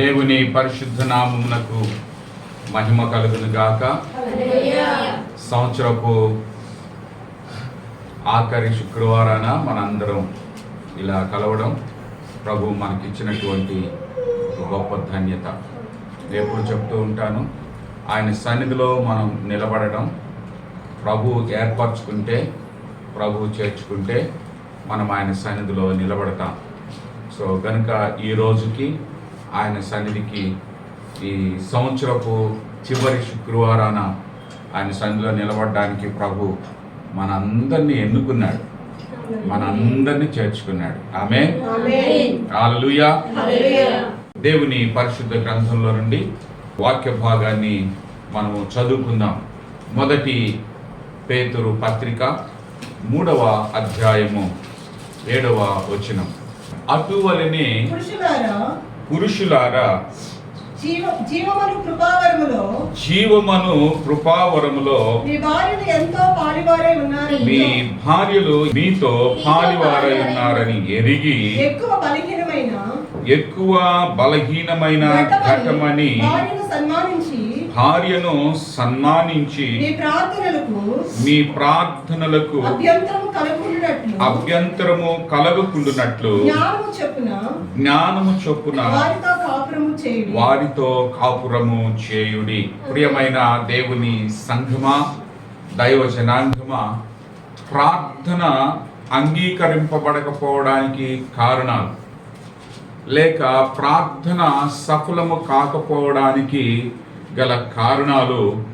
దేవుని పరిశుద్ధ నామమునకు మహిమ కలుగును గాక. సంవత్సరపు ఆఖరి శుక్రవారాన మనందరం ఇలా కలవడం ప్రభు మనకిచ్చినటువంటి గొప్ప ధన్యత. ఎప్పుడు చెప్తూ ఉంటాను ఆయన సన్నిధిలో మనం నిలబడడం ప్రభు ఏర్పరచుకుంటే ప్రభు చేర్చుకుంటే మనం ఆయన సన్నిధిలో నిలబడతాం. సో కనుక ఈ రోజుకి ఆయన సన్నిధికి ఈ సంవత్సరపు చివరి శుక్రవారాన ఆయన సన్నిధిలో నిలబడడానికి ప్రభు మనందరినీ ఎన్నుకున్నాడు. మనందరినీ చేర్చుకున్నాడు. ఆమె దేవుని పరిశుద్ధ గ్రంథంలో నుండి వాక్య భాగాన్ని మనము చదువుకుందాం. మొదటి పేతురు పత్రిక మూడవ అధ్యాయము ఏడవ వచనం. అటువలనే పురుషులారా పురుషులారా జీవ జీవమను కృపావరములో జీవమను కృపావరములో మీ భార్యలు ఎంతో పాలివారై ఉన్నారు మీ భార్యలు మీతో పాలివారై ఉన్నారని ఎరిగి ఎక్కువ బలహీనమైన ఎక్కువ బలహీనమైన ఘటమని సన్మానించి భార్యను సన్మానించి మీ ప్రార్థనలకు మీ ప్రార్థనలకు అభ్యంతరం కలుగుతున్నట్లు అభ్యంతరము కలగకుండునట్లు జ్ఞానము చెప్పున జ్ఞానము చొప్పున వారితో కాపురము చేయుడి. వారితో కాపురము చేయుడి. ప్రియమైన దేవుని సంఘమా దైవ జనాంగమా ప్రార్థన అంగీకరింపబడకపోవడానికి కారణాలు లేక ప్రార్థన సఫలము కాకపోవడానికి గల కారణాలు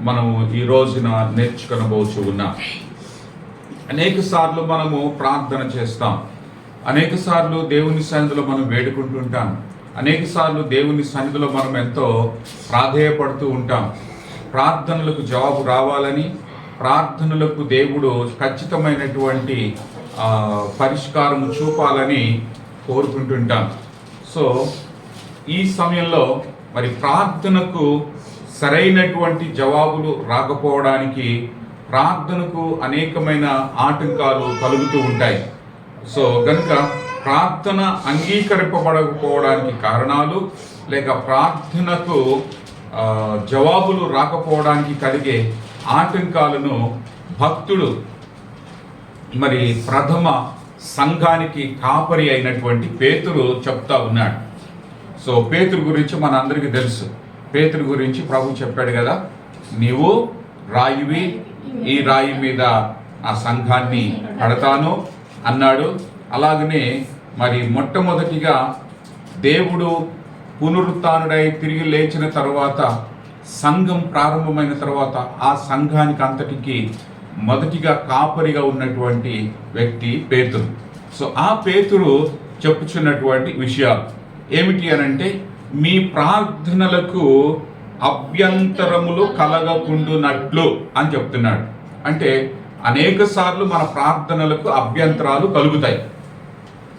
మనము ఈ రోజున నేర్చుకొనబోచు ఉన్నాం. అనేక సార్లు మనము ప్రార్థన చేస్తాం. అనేక సార్లు దేవుని సన్నిధిలో మనం వేడుకుంటుంటాం. అనేక సార్లు దేవుని సన్నిధిలో మనం ఎంతో ప్రాధేయపడుతూ ఉంటాం. ప్రార్థనలకు జవాబు రావాలని ప్రార్థనలకు దేవుడు ఖచ్చితమైనటువంటి పరిష్కారం చూపాలని కోరుకుంటుంటాం. సో ఈ సమయంలో మరి ప్రార్థనకు సరైనటువంటి జవాబులు రాకపోవడానికి ప్రార్థనకు అనేకమైన ఆటంకాలు కలుగుతూ ఉంటాయి. సో గనుక ప్రార్థన అంగీకరింపబడకపోవడానికి కారణాలు లేక ప్రార్థనకు జవాబులు రాకపోవడానికి కలిగే ఆటంకాలను భక్తుడు మరి ప్రథమ సంఘానికి కాపరి అయినటువంటి పేతురు చెప్తా ఉన్నాడు. సో పేతురు గురించి మన అందరికీ తెలుసు. పేతురు గురించి ప్రభు చెప్పాడు కదా నీవు రాయివి ఈ రాయి మీద ఆ సంఘాన్ని కడతాను అన్నాడు. అలాగనే మరి మొట్టమొదటిగా దేవుడు పునరుత్డై తిరిగి లేచిన తర్వాత సంఘం ప్రారంభమైన తర్వాత ఆ సంఘానికి అంతటికి మొదటిగా కాపరిగా ఉన్నటువంటి వ్యక్తి పేతురు. సో ఆ పేతురు చెప్పుచున్నటువంటి విషయాలు ఏమిటి అనంటే మీ ప్రార్థనలకు అభ్యంతరములు కలగకుండునట్లు అని చెప్తున్నాడు. అంటే అనేక సార్లు మన ప్రార్థనలకు అభ్యంతరాలు కలుగుతాయి.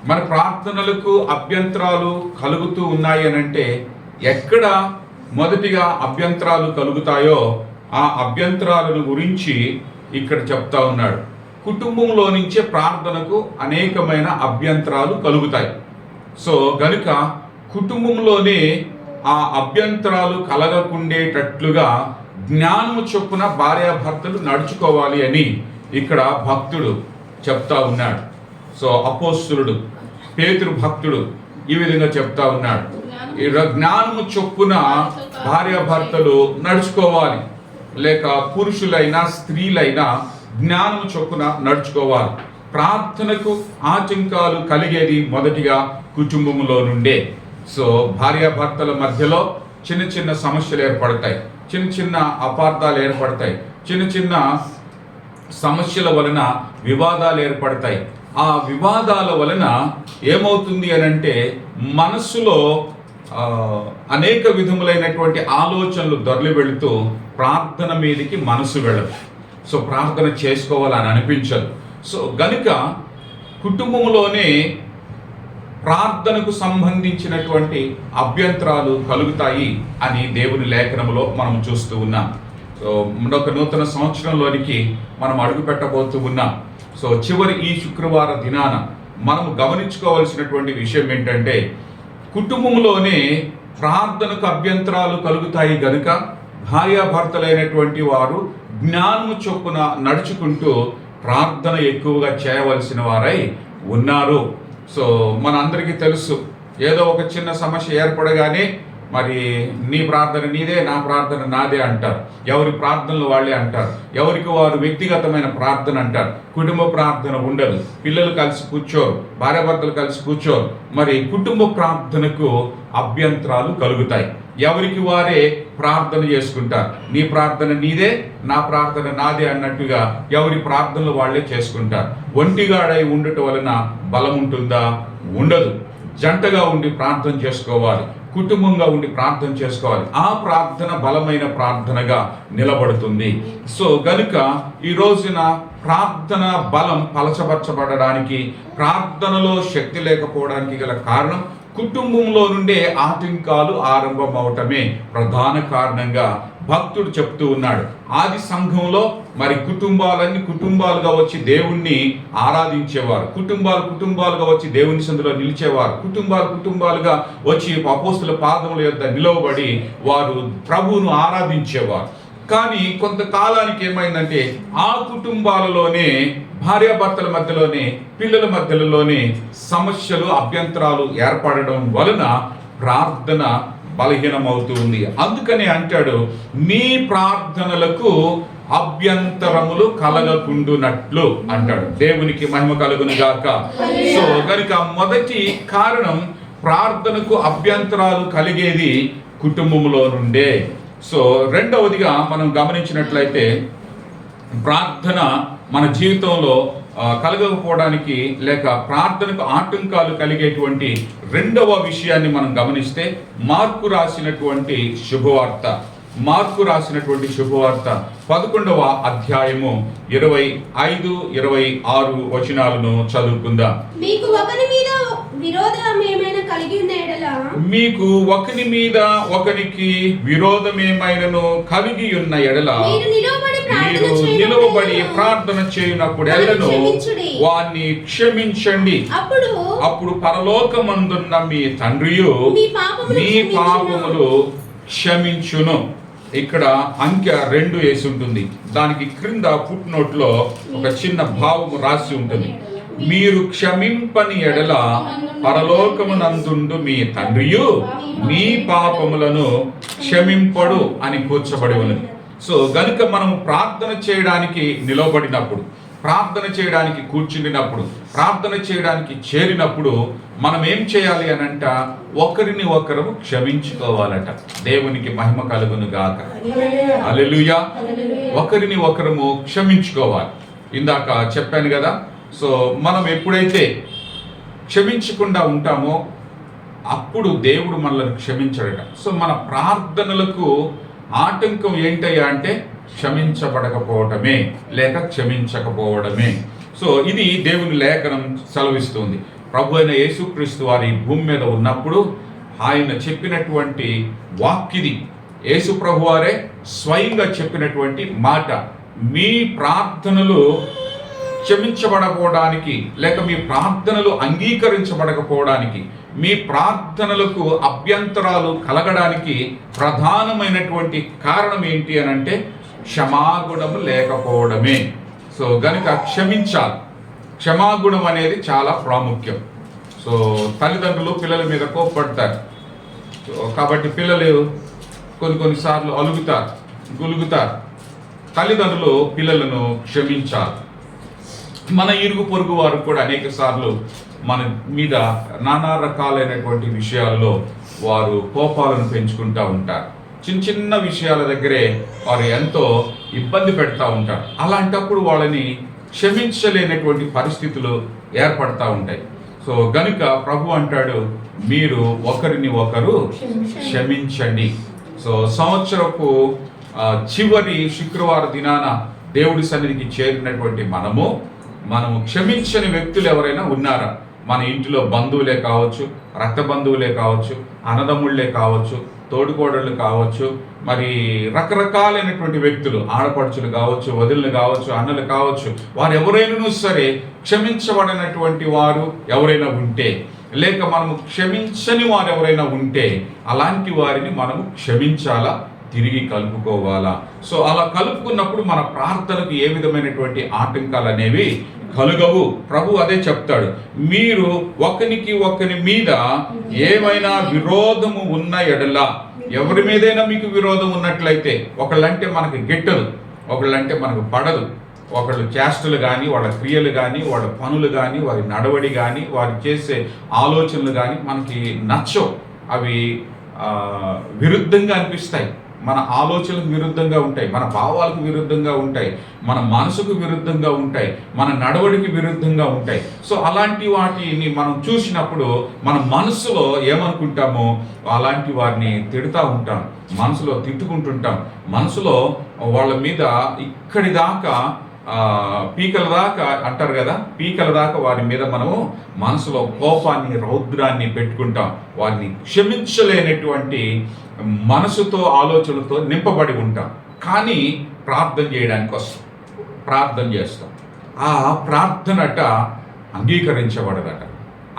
మన ప్రార్థనలకు అభ్యంతరాలు కలుగుతూ ఉన్నాయి అని అంటే ఎక్కడ మొదటిగా అభ్యంతరాలు కలుగుతాయో ఆ అభ్యంతరాలను గురించి ఇక్కడ చెప్తా ఉన్నాడు. కుటుంబంలో నుంచే ప్రార్థనకు అనేకమైన అభ్యంతరాలు కలుగుతాయి. సో గనుక కుటుంబంలోనే ఆ అభ్యంతరాలు కలగకుండేటట్లుగా జ్ఞానము చొప్పున భార్యాభర్తలు నడుచుకోవాలి అని ఇక్కడ భక్తుడు చెప్తా ఉన్నాడు. సో అపోస్తులుడు పేతురు భక్తుడు ఈ విధంగా చెప్తా ఉన్నాడు. జ్ఞానము చొప్పున భార్యాభర్తలు నడుచుకోవాలి. లేక పురుషులైనా స్త్రీలైనా జ్ఞానము చొప్పున నడుచుకోవాలి. ప్రార్థనకు ఆటంకాలు కలిగేది మొదటిగా కుటుంబంలో నుండే. సో భార్యాభర్తల మధ్యలో చిన్న చిన్న సమస్యలు ఏర్పడతాయి. చిన్న చిన్న అపార్థాలు ఏర్పడతాయి. చిన్న చిన్న సమస్యల వలన వివాదాలు ఏర్పడతాయి. ఆ వివాదాల వలన ఏమవుతుంది అని అంటే మనస్సులో అనేక విధములైనటువంటి ఆలోచనలు దొరలి వెళుతూ ప్రార్థన మీదకి మనసు వెళ్ళదు. సో ప్రార్థన చేసుకోవాలని అనిపించదు. సో గనుక కుటుంబంలోనే ప్రార్థనకు సంబంధించినటువంటి అభ్యంతరాలు కలుగుతాయి అని దేవుని లేఖనములో మనం చూస్తూ ఉన్నాం. సో ఒక నూతన సంవత్సరంలోనికి మనం అడుగు పెట్టబోతూ ఉన్నాం. సో చివరి ఈ శుక్రవార దినాన మనం గమనించుకోవాల్సినటువంటి విషయం ఏంటంటే కుటుంబంలోనే ప్రార్థనకు అభ్యంతరాలు కలుగుతాయి గనుక భార్యాభర్తలైనటువంటి వారు జ్ఞానము చొప్పున నడుచుకుంటూ ప్రార్థన ఎక్కువగా చేయవలసిన వారై ఉన్నారు. సో మన అందరికీ తెలుసు. ఏదో ఒక చిన్న సమస్య ఏర్పడగానే మరి నీ ప్రార్థన నీదే నా ప్రార్థన నాదే అంటారు. ఎవరి ప్రార్థనలు వాళ్ళే అంటారు. ఎవరికి వారు వ్యక్తిగతమైన ప్రార్థన అంటారు. కుటుంబ ప్రార్థన ఉండదు. పిల్లలు కలిసి కూర్చోరు భార్యాభర్తలు కలిసి కూర్చోరు. మరి కుటుంబ ప్రార్థనకు అభ్యంతరాలు కలుగుతాయి. ఎవరికి వారే ప్రార్థన చేసుకుంటారు? నీ ప్రార్థన నీదే నా ప్రార్థన నాదే అన్నట్టుగా ఎవరి ప్రార్థనలు వాళ్ళే చేసుకుంటారు. ఒంటిగాడై ఉండటం వలన బలం ఉంటుందా? ఉండదు. జంటగా ఉండి ప్రార్థన చేసుకోవాలి. కుటుంబంగా ఉండి ప్రార్థన చేసుకోవాలి. ఆ ప్రార్థన బలమైన ప్రార్థనగా నిలబడుతుంది. సో గనుక ఈ రోజున ప్రార్థన బలం పలచబరచబడడానికి ప్రార్థనలో శక్తి లేకపోవడానికి గల కారణం కుటుంబంలో నుండే ఆటంకాలు ఆరంభమవటమే ప్రధాన కారణంగా భక్తుడు చెప్తూ ఉన్నాడు. ఆది సంఘంలో మరి కుటుంబాలన్నీ కుటుంబాలుగా వచ్చి దేవుణ్ణి ఆరాధించేవారు. కుటుంబాలు కుటుంబాలుగా వచ్చి దేవుని సందులో నిలిచేవారు. కుటుంబాలు కుటుంబాలుగా వచ్చి అపోస్తుల పాదముల యొక్క నిలవబడి వారు ప్రభువును ఆరాధించేవారు. కానీ కొంతకాలానికి ఏమైందంటే ఆ కుటుంబాలలోనే భార్యాభర్తల మధ్యలోనే పిల్లల మధ్యలోనే సమస్యలు అభ్యంతరాలు ఏర్పడడం వలన ప్రార్థన బలహీనమవుతూ ఉంది. అందుకని అంటాడు మీ ప్రార్థనలకు అభ్యంతరములు కలగకుండునట్లు అంటాడు. దేవునికి మహిమ కలుగును గాక. సో కనుక మొదటి కారణం ప్రార్థనకు అభ్యంతరాలు కలిగేది కుటుంబంలో నుండే. సో రెండవదిగా మనం గమనించినట్లయితే ప్రార్థన మన జీవితంలో కలగకపోవడానికి లేక ప్రార్థనకు ఆటంకాలు కలిగేటువంటి రెండవ విషయాన్ని మనం గమనిస్తే మార్కు రాసినటువంటి శుభవార్త. మార్కు రాసినటువంటి శుభవార్త పదకొండవ అధ్యాయము ఇరవై ఐదు ఇరవై ఆరు వచనాలను చదువుకుందాం. మీకు ఒకరి మీద విరోధం ఏమైనా కలిగి మీకు ఒకని మీద ఒకనికి విరోధమేమైనను కలిగి ఉన్న ఎడల? మీరు నిలవబడి ప్రార్థన చేయునప్పుడు ఎడలను. వారిని క్షమించండి. అప్పుడు అప్పుడు పరలోకమందున్న మీ తండ్రియు మీ పాపములు క్షమించును. ఇక్కడ అంకె రెండు వేసి ఉంటుంది. దానికి క్రింద ఫుట్ నోట్లో ఒక చిన్న భావము రాసి ఉంటుంది. మీరు క్షమింపని ఎడల పరలోకమునందుండు మీ తండ్రియు మీ పాపములను క్షమింపడు అని కూర్చబడి ఉన్నది. సో గనుక మనం ప్రార్థన చేయడానికి నిలబడినప్పుడు ప్రార్థన చేయడానికి కూర్చుండినప్పుడు ప్రార్థన చేయడానికి చేరినప్పుడు మనం ఏం చేయాలి అనంట ఒకరిని ఒకరు క్షమించుకోవాలట. దేవునికి మహిమ కలుగును గాక. అలెలుయా ఒకరిని ఒకరము క్షమించుకోవాలి. ఇందాక చెప్పాను కదా సో మనం ఎప్పుడైతే క్షమించకుండా ఉంటామో అప్పుడు దేవుడు మనల్ని క్షమించడట. సో మన ప్రార్థనలకు ఆటంకం ఏంటయ్యా అంటే క్షమించబడకపోవడమే లేక క్షమించకపోవడమే. సో ఇది దేవుని లేఖనం సెలవిస్తుంది. ప్రభు అయిన యేసుక్రీస్తు వారి భూమి మీద ఉన్నప్పుడు ఆయన చెప్పినటువంటి వాక్కిది. యేసు ప్రభు వారే స్వయంగా చెప్పినటువంటి మాట. మీ ప్రార్థనలు క్షమించబడకపోవడానికి లేక మీ ప్రార్థనలు అంగీకరించబడకపోవడానికి మీ ప్రార్థనలకు అభ్యంతరాలు కలగడానికి ప్రధానమైనటువంటి కారణం ఏంటి అని అంటే క్షమాగుణము లేకపోవడమే. సో గనుక క్షమించాలి. క్షమాగుణం అనేది చాలా ప్రాముఖ్యం. సో తల్లిదండ్రులు పిల్లల మీద కోప్పడతారు. సో కాబట్టి పిల్లలు కొన్ని కొన్నిసార్లు అలుగుతారు గులుగుతారు. తల్లిదండ్రులు పిల్లలను క్షమించాలి. మన ఇరుగు పొరుగు వారు కూడా అనేక సార్లు మన మీద నానా రకాలైనటువంటి విషయాల్లో వారు కోపాలను పెంచుకుంటూ ఉంటారు. చిన్న చిన్న విషయాల దగ్గరే వారు ఎంతో ఇబ్బంది పెడతా ఉంటారు. అలాంటప్పుడు వాళ్ళని క్షమించలేనటువంటి పరిస్థితులు ఏర్పడతా ఉంటాయి. సో గనుక ప్రభు అంటాడు మీరు ఒకరిని ఒకరు క్షమించండి. సో సంవత్సరపు చివరి శుక్రవార దినాన దేవుడి సన్నిధికి చేరినటువంటి మనము మనము క్షమించని వ్యక్తులు ఎవరైనా ఉన్నారా? మన ఇంటిలో బంధువులే కావచ్చు రక్త బంధువులే కావచ్చు అన్నదమ్ముళ్ళే కావచ్చు తోడుకోడళ్ళు కావచ్చు మరి రకరకాలైనటువంటి వ్యక్తులు ఆడపడుచులు కావచ్చు వదినలు కావచ్చు అన్నలు కావచ్చు వారు ఎవరైనా సరే క్షమించబడినటువంటి వారు ఎవరైనా ఉంటే లేక మనము క్షమించని వారు ఎవరైనా ఉంటే అలాంటి వారిని మనము క్షమించాలా? తిరిగి కలుపుకోవాలా? సో అలా కలుపుకున్నప్పుడు మన ప్రార్థనకు ఏ విధమైనటువంటి ఆటంకాలు అనేవి కలుగవు. ప్రభు అదే చెప్తాడు. మీరు ఒకరికి ఒకరి మీద ఏమైనా విరోధము ఉన్న ఎడల ఎవరి మీదైనా మీకు విరోధం ఉన్నట్లయితే ఒకళ్ళంటే మనకు గిట్టదు ఒకళ్ళంటే మనకు పడదు. ఒకళ్ళు చేష్టలు కానీ వాళ్ళ క్రియలు కానీ వాళ్ళ పనులు కానీ వారి నడవడి కానీ వారు చేసే ఆలోచనలు కానీ మనకి నచ్చవు. అవి విరుద్ధంగా అనిపిస్తాయి. మన ఆలోచనలకు విరుద్ధంగా ఉంటాయి మన భావాలకు విరుద్ధంగా ఉంటాయి మన మనసుకు విరుద్ధంగా ఉంటాయి మన నడవడికి విరుద్ధంగా ఉంటాయి. సో అలాంటి వాటిని మనం చూసినప్పుడు మన మనసులో ఏమనుకుంటామో అలాంటి వారిని తిడుతూ ఉంటాం మనసులో తిట్టుకుంటుంటాం. మనసులో వాళ్ళ మీద ఇక్కడి దాకా పీకల దాకా అంటారు కదా పీకల దాకా వారి మీద మనము మనసులో కోపాన్ని రౌద్రాన్ని పెట్టుకుంటాం. వారిని క్షమించలేనటువంటి మనసుతో ఆలోచనలతో నింపబడి ఉంటాం. కానీ ప్రార్థన చేయడానికి వస్తాం. ప్రార్థన చేస్తాం. ఆ ప్రార్థనట అంగీకరించబడదట.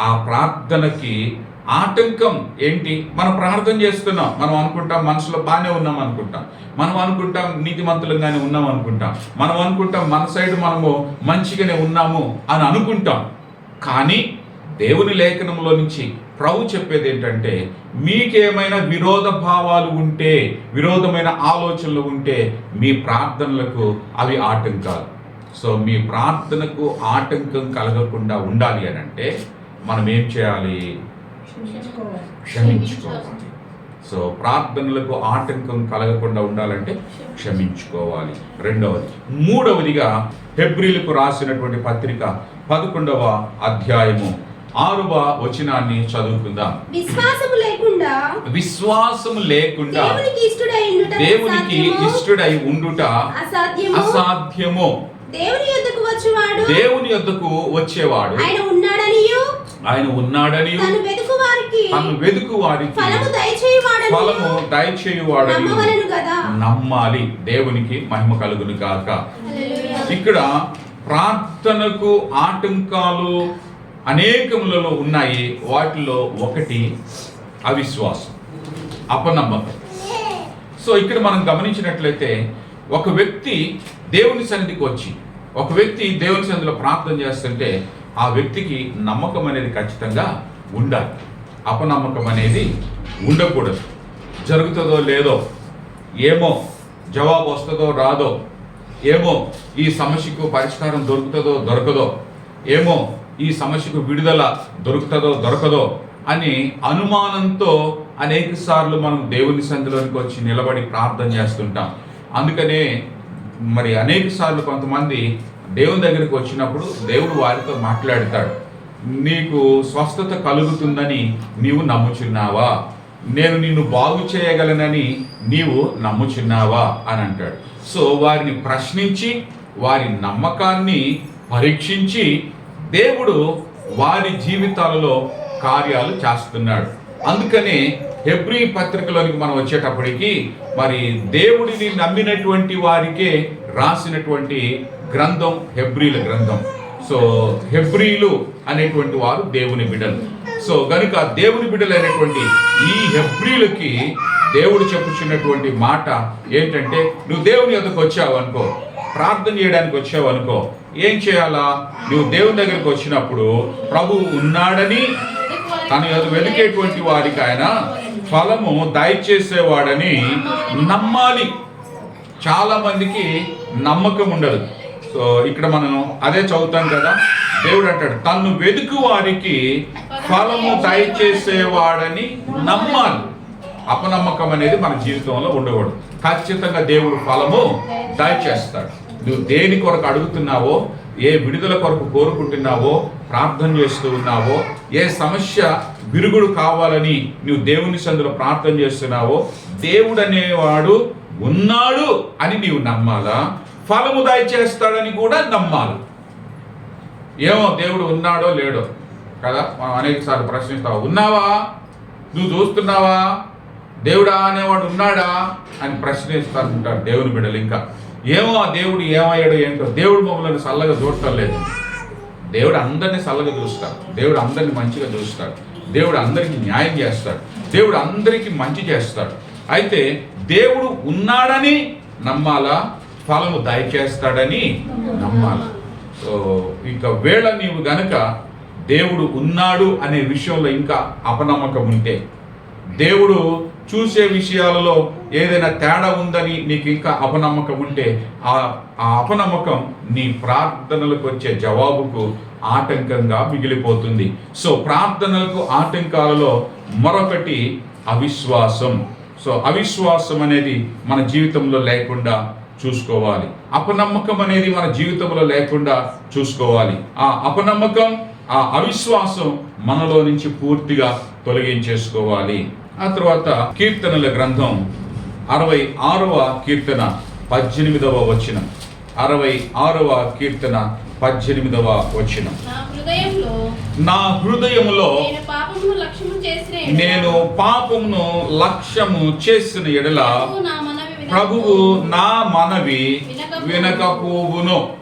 ఆ ప్రార్థనకి ఆటంకం ఏంటి? మనం ప్రార్థన చేస్తున్నాం. మనం అనుకుంటాం మనసులో బాగానే ఉన్నాం అనుకుంటాం. మనం అనుకుంటాం నీతిమంతులంగానే ఉన్నాం అనుకుంటాం. మనం అనుకుంటాం మన సైడ్ మనము మంచిగానే ఉన్నాము అని అనుకుంటాం. కానీ దేవుని లేఖనంలో నుంచి ప్రభు చెప్పేది ఏంటంటే మీకేమైనా విరోధ భావాలు ఉంటే విరోధమైన ఆలోచనలు ఉంటే మీ ప్రార్థనలకు అవి ఆటంకాలు. సో మీ ప్రార్థనకు ఆటంకం కలగకుండా ఉండాలి అని అంటే మనం ఏం చేయాలి? క్షమించుకోవాలి. సో ప్రార్థనలకు ఆటంకం కలగకుండా ఉండాలంటే క్షమించుకోవాలి. రెండవది. మూడవదిగా హెబ్రిలకు రాసినటువంటి పత్రిక పదకొండవ అధ్యాయము ఆరవ వచనాన్ని చదువుకుందాం. విశ్వాసము లేకుండా విశ్వాసం లేకుండా దేవునికి ఇష్టడై ఉండుట అసాధ్యము. దేవుని యొద్దకు వచ్చువాడు? దేవుని యొద్దకు వచ్చేవాడు. ఆయన ఉన్నాడనియు? ఆయన ఉన్నాడని తను వెతుకు వారికి ఫలము దయచేయువాడని నమ్మాలి. దేవునికి మహిమ కలుగును హల్లెలూయా. ఇక్కడ ప్రార్థనకు ఆటంకాలు అనేకములలో ఉన్నాయి. వాటిలో ఒకటి అవిశ్వాసం. అపనమ్మకం. సో ఇక్కడ మనం గమనించినట్లయితే ఒక వ్యక్తి దేవుని సన్నిధికి వచ్చి ఒక వ్యక్తి దేవుని సన్నిధిలో ప్రార్థన చేస్తుంటే ఆ వ్యక్తికి నమ్మకం అనేది ఖచ్చితంగా ఉండాలి. అపనమ్మకం అనేది ఉండకూడదు. జరుగుతుందో లేదో ఏమో జవాబు వస్తుందో రాదో ఏమో ఈ సమస్యకు పరిష్కారం దొరుకుతుందో దొరకదో ఏమో ఈ సమస్యకు విడుదల దొరుకుతుందో దొరకదో అని అనుమానంతో అనేక సార్లు మనం దేవుని సంధిలోనికి వచ్చి నిలబడి ప్రార్థన చేస్తుంటాం. అందుకనే మరి అనేక సార్లు కొంతమంది దేవుని దగ్గరికి వచ్చినప్పుడు దేవుడు వారితో మాట్లాడతాడు. నీకు స్వస్థత కలుగుతుందని నీవు నమ్ముచున్నావా? నేను నిన్ను బాగు చేయగలనని నీవు నమ్ముచున్నావా? అని అంటాడు. సో వారిని ప్రశ్నించి వారి నమ్మకాన్ని పరీక్షించి దేవుడు వారి జీవితాలలో కార్యాలు చేస్తున్నాడు. అందుకనే హెబ్రి పత్రికలోనికి మనం వచ్చేటప్పటికి మరి దేవుడిని నమ్మినటువంటి వారికే రాసినటువంటి గ్రంథం హెబ్రిల గ్రంథం. సో హెబ్రీలు అనేటువంటి వారు దేవుని బిడ్డలు. సో గనుక దేవుని బిడ్డలైనటువంటి ఈ హెబ్రిలకి దేవుడు చెప్పుచున్నటువంటి మాట ఏంటంటే నువ్వు దేవుని యొద్దకు వచ్చావు అనుకో ప్రార్థన చేయడానికి వచ్చావు అనుకో ఏం చేయాలా? నువ్వు దేవుని దగ్గరికి వచ్చినప్పుడు ప్రభువు ఉన్నాడని తన యొద్ద వెతికేటువంటి వారికి ఆయన ఫలము దయచేసేవాడని నమ్మాలి. చాలామందికి నమ్మకం ఉండదు. సో ఇక్కడ మనం అదే చదువుతాం కదా. దేవుడు అంటాడు తను వెతుకు వారికి ఫలము దయచేసేవాడని నమ్మాలి. అపనమ్మకం అనేది మన జీవితంలో ఉండకూడదు. ఖచ్చితంగా దేవుడు ఫలము దయచేస్తాడు. నువ్వు దేని కొరకు అడుగుతున్నావో ఏ విడుదల కొరకు కోరుకుంటున్నావో ప్రార్థన చేస్తూ ఉన్నావో ఏ సమస్య విరుగుడు కావాలని నువ్వు దేవుని సందులో ప్రార్థన చేస్తున్నావో దేవుడు అనేవాడు ఉన్నాడు అని నీవు నమ్మాలా? ఫలము దయచేస్తాడని కూడా నమ్మాలి. ఏమో దేవుడు ఉన్నాడో లేడో? కదా మనం అనేక సార్లు ప్రశ్నిస్తావు ఉన్నావా? నువ్వు చూస్తున్నావా? దేవుడా అనేవాడు ఉన్నాడా? అని ప్రశ్నిస్తుంటారు దేవుని బిడ్డలు ఇంకా. ఏమో ఆ దేవుడు ఏమయ్యాడు ఏంటో? దేవుడు మమ్మల్ని చల్లగా చూడటం లేదు. దేవుడు అందరిని చల్లగా చూస్తాడు. దేవుడు అందరిని మంచిగా చూస్తాడు. దేవుడు అందరికీ న్యాయం చేస్తాడు. దేవుడు అందరికీ మంచి చేస్తాడు. అయితే దేవుడు ఉన్నాడని నమ్మాలా? ఫలము దయచేస్తాడని నమ్మాలి. సో ఇంకా వేళ నీవు గనుక దేవుడు ఉన్నాడు అనే విషయంలో ఇంకా అపనమ్మకం ఉంటే దేవుడు చూసే విషయాలలో ఏదైనా తేడా ఉందని నీకు ఇంకా అపనమ్మకం ఉంటే ఆ ఆ అపనమ్మకం నీ ప్రార్థనలకు వచ్చే జవాబుకు ఆటంకంగా మిగిలిపోతుంది. సో ప్రార్థనలకు ఆటంకాలలో మరొకటి అవిశ్వాసం. సో అవిశ్వాసం అనేది మన జీవితంలో లేకుండా చూసుకోవాలి. అపనమ్మకం అనేది మన జీవితంలో లేకుండా చూసుకోవాలి. ఆ అపనమ్మకం ఆ అవిశ్వాసం మనలో నుంచి పూర్తిగా తొలగించేసుకోవాలి. ఆ తర్వాత కీర్తనల గ్రంథం అరవై ఆరవ కీర్తన పద్దెనిమిదవ వచనం. అరవై ఆరవ కీర్తన పద్దెనిమిదవ వచనం. నా హృదయములో నేను పాపమును లక్ష్యము చేసిన ఎడల ప్రభువు నా మనవి వినకపోవును.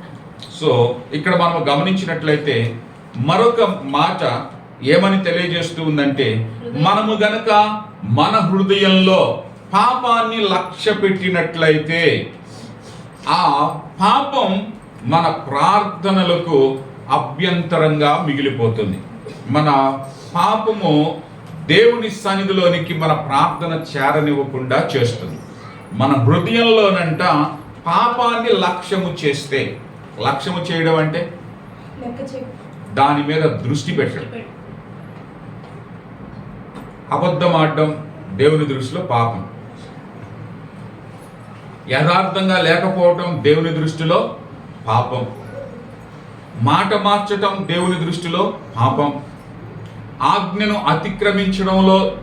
సో ఇక్కడ మనం గమనించినట్లయితే మరొక మాట ఏమని తెలియజేస్తూ ఉందంటే మనము గనక మన హృదయంలో పాపాన్ని లక్ష్య పెట్టినట్లయితే ఆ పాపం మన ప్రార్థనలకు అభ్యంతరంగా మిగిలిపోతుంది. మన పాపము దేవుని సన్నిధిలోనికి మన ప్రార్థన చేరనివ్వకుండా చేస్తుంది. మన హృదయంలోనంట పాపాన్ని లక్ష్యము చేస్తే లక్ష్యము చేయడం అంటే? దాని మీద దృష్టి పెట్టడం. అబద్ధం ఆడడం దేవుని దృష్టిలో పాపం. యథార్థంగా లేకపోవటం దేవుని దృష్టిలో పాపం. మాట మార్చటం దేవుని దృష్టిలో పాపం. ఆజ్ఞను అతిక్రమించడంలో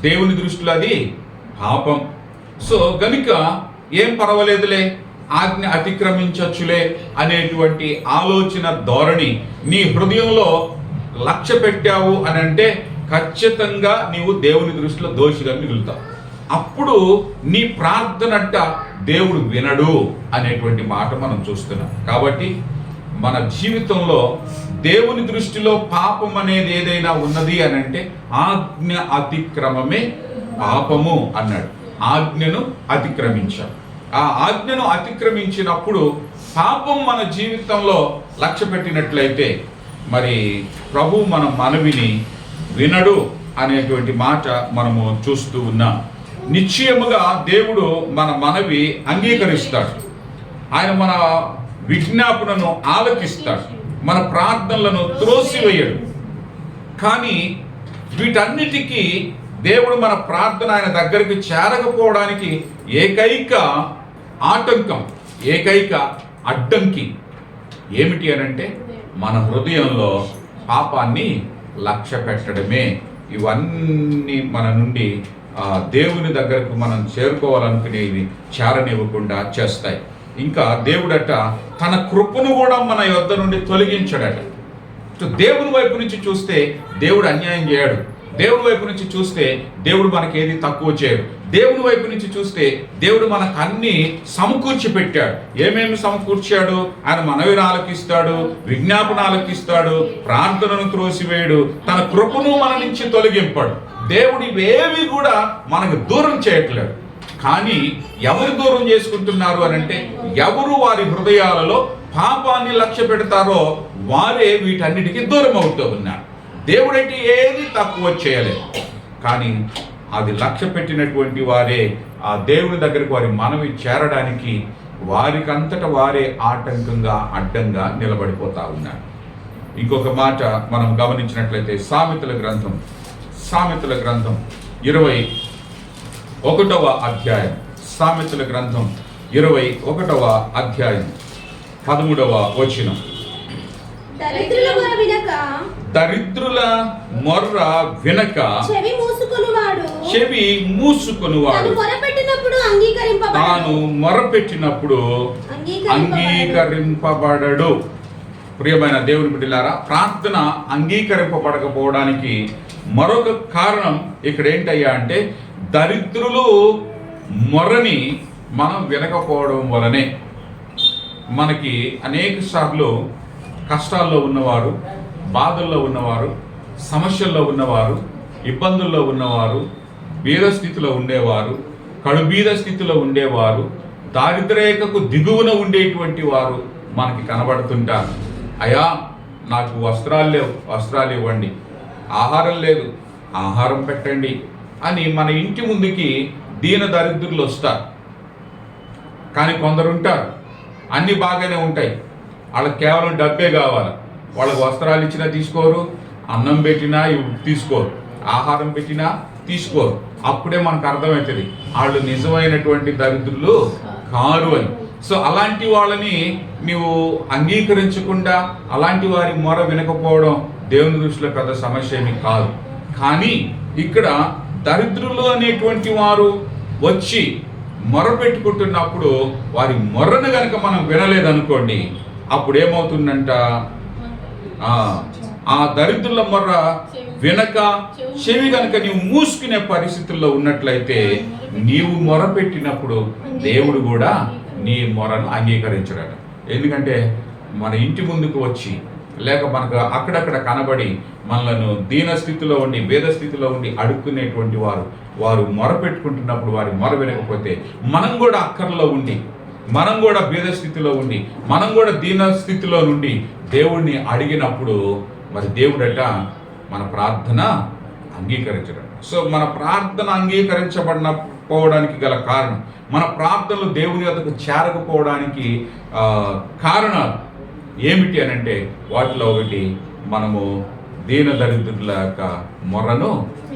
దేవుని దృష్టిలో అది పాపం. సో గనుక ఏం పర్వాలేదులే ఆజ్ఞ అతిక్రమించచ్చులే అనేటువంటి ఆలోచన ధోరణి నీ హృదయంలో లక్ష్య పెట్టావు అని అంటే ఖచ్చితంగా నీవు దేవుని దృష్టిలో దోషిగా మిగులుతావు. అప్పుడు నీ ప్రార్థనంట దేవుడు వినడు అనేటువంటి మాట మనం చూస్తున్నాం. కాబట్టి మన జీవితంలో దేవుని దృష్టిలో పాపం అనేది ఏదైనా ఉన్నది అని అంటే ఆజ్ఞ అతిక్రమమే పాపము అన్నాడు. ఆజ్ఞను అతిక్రమించాం. ఆ ఆజ్ఞను అతిక్రమించినప్పుడు పాపం మన జీవితంలో లక్ష్య పెట్టినట్లయితే మరి ప్రభు మన మనవిని వినడు అనేటువంటి మాట మనము చూస్తూ ఉన్నాం. నిశ్చయముగా దేవుడు మన మనవి అంగీకరిస్తాడు. ఆయన మన విజ్ఞాపనను ఆలకిస్తాడు. మన ప్రార్థనలను త్రోసివేయడు. కానీ వీటన్నిటికీ దేవుడు మన ప్రార్థన ఆయన దగ్గరికి చేరకపోవడానికి ఏకైక ఆటంకం ఏకైక అడ్డంకి ఏమిటి అనంటే మన హృదయంలో పాపాన్ని లక్ష్య పెట్టడమే. ఇవన్నీ మన నుండి దేవుని దగ్గరకు మనం చేరుకోవాలనుకునేవి చేరనివ్వకుండా చేస్తాయి. ఇంకా దేవుడట తన కృపను కూడా మన యొద్ద నుండి తొలగించడట. దేవుని వైపు నుంచి చూస్తే దేవుడు అన్యాయం చేయడు. దేవుడి వైపు నుంచి చూస్తే దేవుడు మనకి ఏది తక్కువ చేయడు. దేవుని వైపు నుంచి చూస్తే దేవుడు మనకు అన్ని సమకూర్చి పెట్టాడు ఏమేమి సమకూర్చాడు? ఆయన మనవిని ఆలకిస్తాడు విజ్ఞాపన ఆలకిస్తాడు ప్రార్థనను త్రోసివేయడు తన కృపను మన నుంచి తొలగింపాడు. దేవుడు ఇవేవి కూడా మనకు దూరం చేయట్లేదు. కానీ ఎవరు దూరం చేసుకుంటున్నారు అని అంటే ఎవరు వారి హృదయాలలో పాపాన్ని లక్ష్య పెడతారో వారే వీటన్నిటికీ దూరం అవుతూ ఉన్నారు. దేవుడంటే ఏది తక్కువ చేయలేదు. కానీ అది లక్ష్య పెట్టినటువంటి వారే ఆ దేవుని దగ్గరకు వారి మనవి చేరడానికి వారికంతట వారే ఆటంకంగా అడ్డంగా నిలబడిపోతా ఉన్నారు. ఇంకొక మాట మనం గమనించినట్లయితే సామెతల గ్రంథం సామెతల గ్రంథం ఇరవై ఒకటవ అధ్యాయం. సామెతల గ్రంథం ఇరవై ఒకటవ అధ్యాయం పదమూడవ వచనం. దరిద్రుల మొర్ర వినక చెవి మూసుకునివాడు. చెవి మూసుకొనువాడు. తాను మొరపెట్టినప్పుడు అంగీకరింపబడడు. ప్రియమైన దేవుని బిడ్డలారా ప్రార్థన అంగీకరింపబడకపోవడానికి మరొక కారణం ఇక్కడ ఏంటయ్యా అంటే దరిద్రులు మొరని మనం వినకపోవడం వలనే మనకి అనేక సార్లు కష్టాల్లో ఉన్నవారు బాధల్లో ఉన్నవారు సమస్యల్లో ఉన్నవారు ఇబ్బందుల్లో ఉన్నవారు బీద స్థితిలో ఉండేవారు కడుబీద స్థితిలో ఉండేవారు దారిద్రేఖకు దిగువన ఉండేటువంటి వారు మనకి కనబడుతుంటారు. అయా నాకు వస్త్రాలు లేవు వస్త్రాలు ఇవ్వండి. ఆహారం లేదు ఆహారం పెట్టండి అని మన ఇంటి ముందుకి దీన దరిద్రులు వస్తారు. కానీ కొందరు ఉంటారు. అన్నీ బాగానే ఉంటాయి. వాళ్ళకి కేవలం డబ్బే కావాలి. వాళ్ళకు వస్త్రాలు ఇచ్చినా తీసుకోరు అన్నం పెట్టినా తీసుకోరు ఆహారం పెట్టినా తీసుకోరు. అప్పుడే మనకు అర్థమవుతుంది. వాళ్ళు నిజమైనటువంటి దరిద్రులు కారు అని. సో అలాంటి వాళ్ళని నీవు అంగీకరించకుండా అలాంటి వారి మొర వినకపోవడం దేవుని దృష్టిలో పెద్ద సమస్య ఏమి కాదు. కానీ ఇక్కడ దరిద్రులు అనేటువంటి వారు వచ్చి మొర పెట్టుకుంటున్నప్పుడు వారి మొర్రను కనుక మనం వినలేదనుకోండి అప్పుడు ఏమవుతుందంట ఆ, దరిద్రుల మొర్ర వినక చెవి కనుక నీవు మూసుకునే పరిస్థితుల్లో ఉన్నట్లయితే నీవు మొర పెట్టినప్పుడు దేవుడు కూడా నీ మొరను అంగీకరించడట. ఎందుకంటే మన ఇంటి ముందుకు వచ్చి లేక మనకు అక్కడక్కడ కనబడి మనలను దీన స్థితిలో ఉండి భేద స్థితిలో ఉండి అడుక్కునేటువంటి వారు వారు మొర పెట్టుకుంటున్నప్పుడు వారి మొర వినకపోతే మనం కూడా అక్కర్లో ఉండి మనం కూడా భేద స్థితిలో ఉండి మనం కూడా దీన స్థితిలో నుండి దేవుణ్ణి అడిగినప్పుడు మరి దేవుడట మన ప్రార్థన అంగీకరించడం. సో మన ప్రార్థన అంగీకరించబడిన పోవడానికి గల కారణం మన ప్రార్థనలు దేవుని వద్దకు చేరకపోవడానికి కారణం కారణాలు ఏమిటి అని అంటే వాటిలో ఒకటి మనము దీన దరిద్రుల యొక్క మొర్రను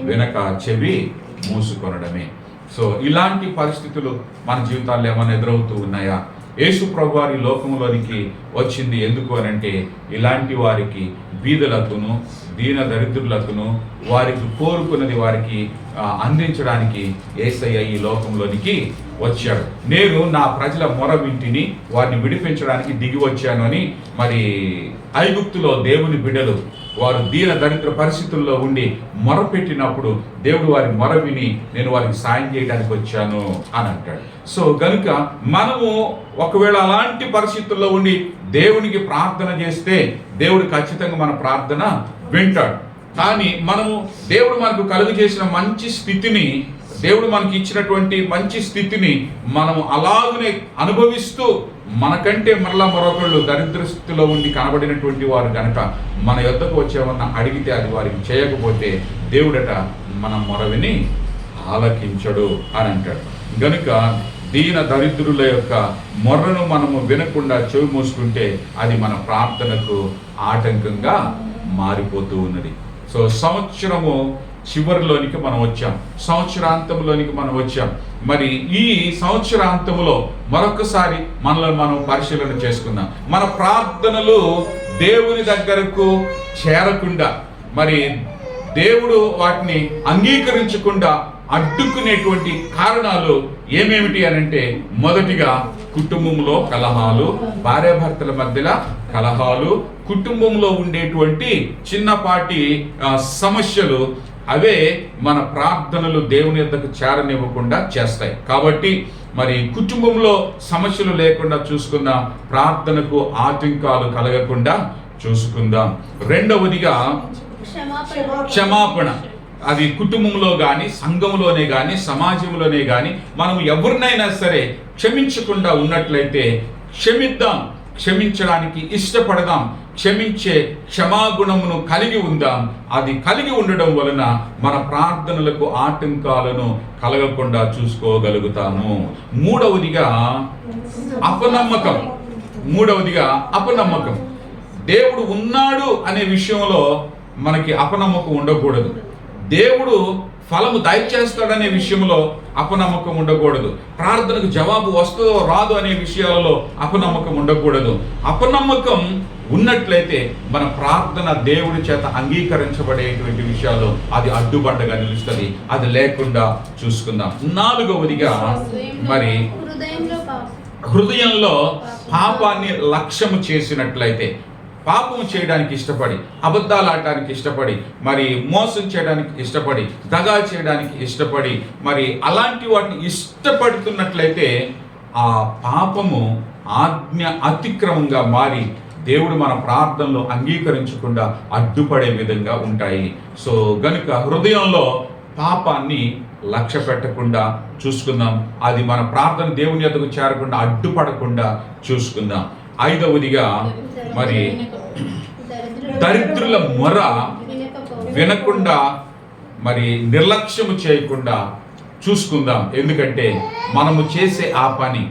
వెనక చెవి మూసుకొనడమే. సో ఇలాంటి పరిస్థితులు మన జీవితాల్లో ఏమైనా ఎదురవుతూ ఉన్నాయా? యేసు ప్రభు వారి లోకంలోనికి వచ్చింది ఎందుకు అని అంటే ఇలాంటి వారికి బీదలకును దీన దరిద్రులకును వారికి కోరుకున్నది వారికి అందించడానికి ఏసయ్య ఈ లోకంలోనికి వచ్చాడు. నేను నా ప్రజల మొర వింటిని వారిని విడిపించడానికి దిగి వచ్చాను అని మరి ఐగుప్తులో దేవుని బిడ్డలు వారు దీన దరిద్ర పరిస్థితుల్లో ఉండి మొరపెట్టినప్పుడు దేవుడు వారి మొర విని నేను వారికి సాయం చేయడానికి వచ్చాను అని అంటాడు. సో గనుక మనము ఒకవేళ అలాంటి పరిస్థితుల్లో ఉండి దేవునికి ప్రార్థన చేస్తే దేవుడు ఖచ్చితంగా మన ప్రార్థన వింటాడు. కానీ మనము దేవుడు మనకు కలుగు చేసిన మంచి స్థితిని దేవుడు మనకి ఇచ్చినటువంటి మంచి స్థితిని మనము అలాగనే అనుభవిస్తూ మనకంటే మరలా మరొకళ్ళు దరిద్ర స్థితిలో ఉండి కనబడినటువంటి వారు కనుక మన యొద్దకు వచ్చేవన్న అడిగితే అది వారికి చేయకపోతే దేవుడట మన మొరవిని ఆలకించడు అని అంటాడు. గనుక దీన దరిద్రుల యొక్క మొర్రను మనము వినకుండా చెవి మూసుకుంటే అది మన ప్రార్థనకు ఆటంకంగా మారిపోతూ ఉన్నది. సో సంవత్సరము చివరిలోనికి మనం వచ్చాం. సంవత్సరాంతంలోనికి మనం వచ్చాం. మరి ఈ సంవత్సరాంతంలో మరొకసారి మనల్ని మనం పరిశీలన చేసుకుందాం. మన ప్రార్థనలు దేవుని దగ్గరకు చేరకుండా మరి దేవుడు వాటిని అంగీకరించకుండా అడ్డుకునేటువంటి కారణాలు ఏమేమిటి అని అంటే మొదటిగా కుటుంబంలో కలహాలు భార్యాభర్తల మధ్యలో కలహాలు కుటుంబంలో ఉండేటువంటి చిన్నపాటి సమస్యలు అవే మన ప్రార్థనలు దేవుని యొద్దకు చేరనివ్వకుండా చేస్తాయి. కాబట్టి మరి కుటుంబంలో సమస్యలు లేకుండా చూసుకుందాం ప్రార్థనకు ఆటంకాలు కలగకుండా చూసుకుందాం. రెండవదిగా క్షమాపణ. క్షమాపణ. అది కుటుంబంలో కానీ సంఘంలోనే కానీ సమాజంలోనే కానీ మనం ఎవరినైనా సరే క్షమించకుండా ఉన్నట్లయితే క్షమిద్దాం. క్షమించడానికి ఇష్టపడదాం. క్షమించే క్షమాగుణమును కలిగి ఉందాం. అది కలిగి ఉండడం వలన మన ప్రార్థనలకు ఆటంకాలను కలగకుండా చూసుకోగలుగుతాము. మూడవదిగా అపనమ్మకం. మూడవదిగా అపనమ్మకం. దేవుడు ఉన్నాడు అనే విషయంలో మనకి అపనమ్మకం ఉండకూడదు. దేవుడు ఫలము దయచేస్తాడనే విషయంలో అపనమ్మకం ఉండకూడదు. ప్రార్థనకు జవాబు వస్తుందో రాదు అనే విషయాలలో అపనమ్మకం ఉండకూడదు. అపనమ్మకం ఉన్నట్లయితే మన ప్రార్థన దేవుడి చేత అంగీకరించబడేటువంటి విషయాలు అది అడ్డుబండగా నిలుస్తుంది. అది లేకుండా చూసుకుందాం. నాలుగవదిగా మరి హృదయంలో పాపాన్ని లక్ష్యము చేసినట్లయితే పాపం చేయడానికి ఇష్టపడి అబద్ధాలు ఆడటానికి ఇష్టపడి మరి మోసం చేయడానికి ఇష్టపడి దగా చేయడానికి ఇష్టపడి మరి అలాంటి వాటిని ఇష్టపడుతున్నట్లయితే ఆ పాపము ఆజ్ఞ అతిక్రమంగా మారి దేవుడు మన ప్రార్థనలు అంగీకరించకుండా అడ్డుపడే విధంగా ఉంటాయి. సో గనుక హృదయంలో పాపాన్ని లక్ష్య పెట్టకుండా చూసుకుందాం. అది మన ప్రార్థన దేవుని యొక్కకు చేరకుండా అడ్డుపడకుండా చూసుకుందాం. ఐదవదిగా మరి దరిద్రుల మొర వినకుండా మరి నిర్లక్ష్యము చేయకుండా చూసుకుందాం. ఎందుకంటే మనము చేసే ఆ పని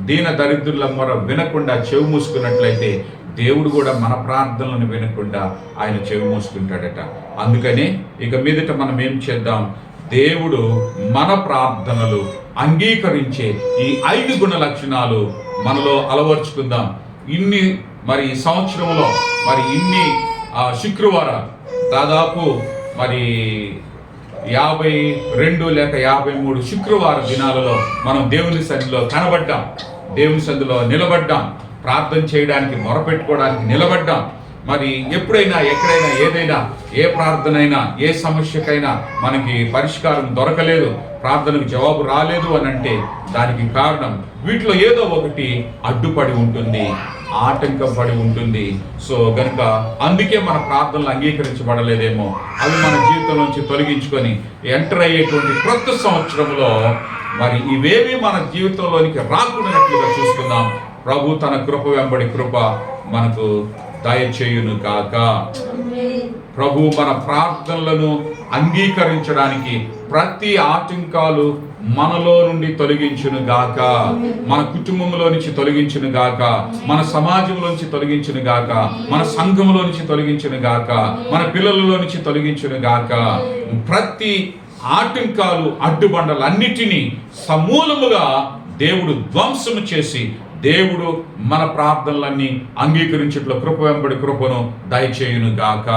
దీన దరిద్రుల మొర వినకుండా చెవి మూసుకున్నట్లయితే దేవుడు కూడా మన ప్రార్థనలను వినకుండా ఆయన చెవి మూసుకుంటాడట. అందుకని ఇక మీదట మనం ఏం చేద్దాం? దేవుడు మన ప్రార్థనలు అంగీకరించే ఈ ఐదు గుణ లక్షణాలు మనలో అలవర్చుకుందాం. ఇన్ని మరి ఈ సంవత్సరంలో మరి ఇన్ని శుక్రవారాలు దాదాపు మరి యాభై రెండు లేక యాభై మూడు శుక్రవార దినాలలో మనం దేవుని సన్నిలో కనబడ్డాం. దేవుని సన్నిధిలో నిలబడ్డాం. ప్రార్థన చేయడానికి మొరపెట్టుకోవడానికి నిలబడ్డాం. మరి ఎప్పుడైనా ఎక్కడైనా ఏదైనా ఏ ప్రార్థన అయినా ఏ సమస్యకైనా మనకి పరిష్కారం దొరకలేదు ప్రార్థనకు జవాబు రాలేదు అని అంటే దానికి కారణం వీటిలో ఏదో ఒకటి అడ్డుపడి ఉంటుంది ఆటంకం పడి ఉంటుంది. సో గనుక అందుకే మన ప్రార్థనలు అంగీకరించబడలేదేమో. అవి మన జీవితం నుంచి తొలగించుకొని ఎంటర్ అయ్యేటువంటి క్రొత్త సంవత్సరంలో మరి ఇవేవి మన జీవితంలోనికి రాకుండానట్లుగా చూసుకుందాం. ప్రభు తన కృప వెంబడి కృప మనకు దయచేయును కాక ప్రభు మన ప్రార్థనలను అంగీకరించడానికి ప్రతి ఆటంకాలు మనలో నుండి తొలగించును గాక మన కుటుంబంలో నుంచి తొలగించును గాక మన సమాజంలో నుంచి తొలగించును గాక మన సంఘంలో నుంచి తొలగించును గాక మన పిల్లలలో నుంచి తొలగించును గాక ప్రతి ఆటంకాలు అడ్డుబండలన్నిటినీ సమూలముగా దేవుడు ధ్వంసము చేసి దేవుడు మన ప్రార్థనలన్నీ అంగీకరించుట్లో కృప వెంబడి కృపను దయచేయును గాక